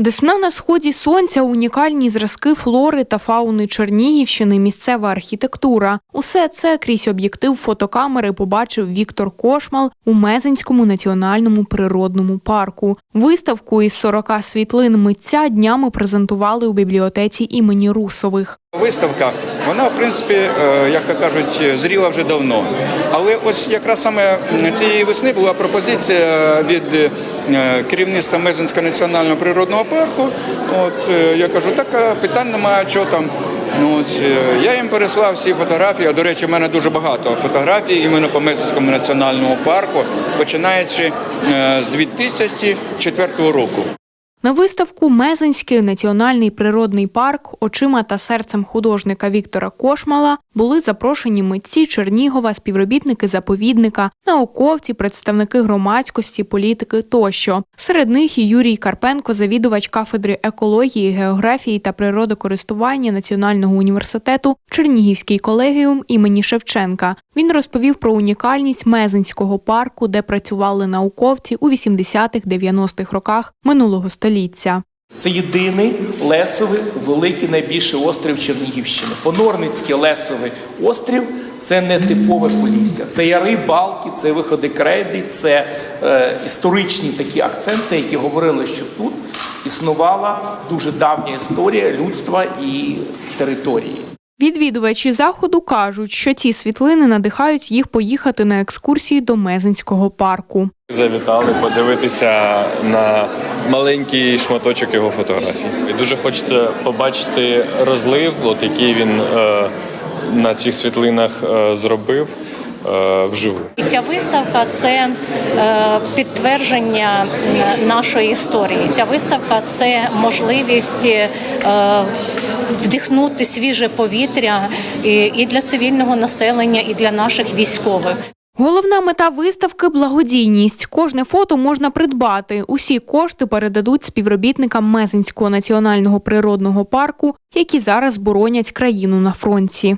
Десна на сході сонця, унікальні зразки флори та фауни Чернігівщини, місцева архітектура. Усе це крізь об'єктив фотокамери побачив Віктор Кошмал у Мезенському національному природному парку. Виставку із 40 світлин митця днями презентували у бібліотеці імені Русових. Виставка, вона, в принципі, е, як то кажуть, зріла вже давно. Але ось якраз саме цієї весни була пропозиція від е, керівництва Мезенського національного природного парку. От е, я кажу, так питань немає, що там. Ну, ось, я їм переслав всі фотографії. А до речі, в мене дуже багато фотографій іменно по Мезенському національному парку, починаючи з 2004 року. На виставку Мезенський національний природний парк очима та серцем художника Віктора Кошмала були запрошені митці Чернігова, співробітники заповідника, науковці, представники громадськості, політики тощо. Серед них і Юрій Карпенко, завідувач кафедри екології, географії та природокористування Національного університету Чернігівський колегіум імені Шевченка. Він розповів про унікальність Мезенського парку, де працювали науковці у 80-х-90-х роках минулого століття. Це єдиний лесовий великий найбільший острів Чернігівщини. Понорницький лесовий острів це не типове полісся. Це яри, балки, це виходи крейди, це е, історичні такі акценти, які говорили, що тут існувала дуже давня історія людства і території. Відвідувачі заходу кажуть, що ці світлини надихають їх поїхати на екскурсії до Мезенського парку. Завітали подивитися на маленький шматочок його фотографій. І дуже хочете побачити розлив, от який він е, на цих світлинах е, зробив е, вживу. Ця виставка це е, підтвердження нашої історії. Ця виставка це можливість е, вдихнути свіже повітря і для цивільного населення, і для наших військових. Головна мета виставки благодійність. Кожне фото можна придбати. Усі кошти передадуть співробітникам Мезенського національного природного парку, які зараз боронять країну на фронті.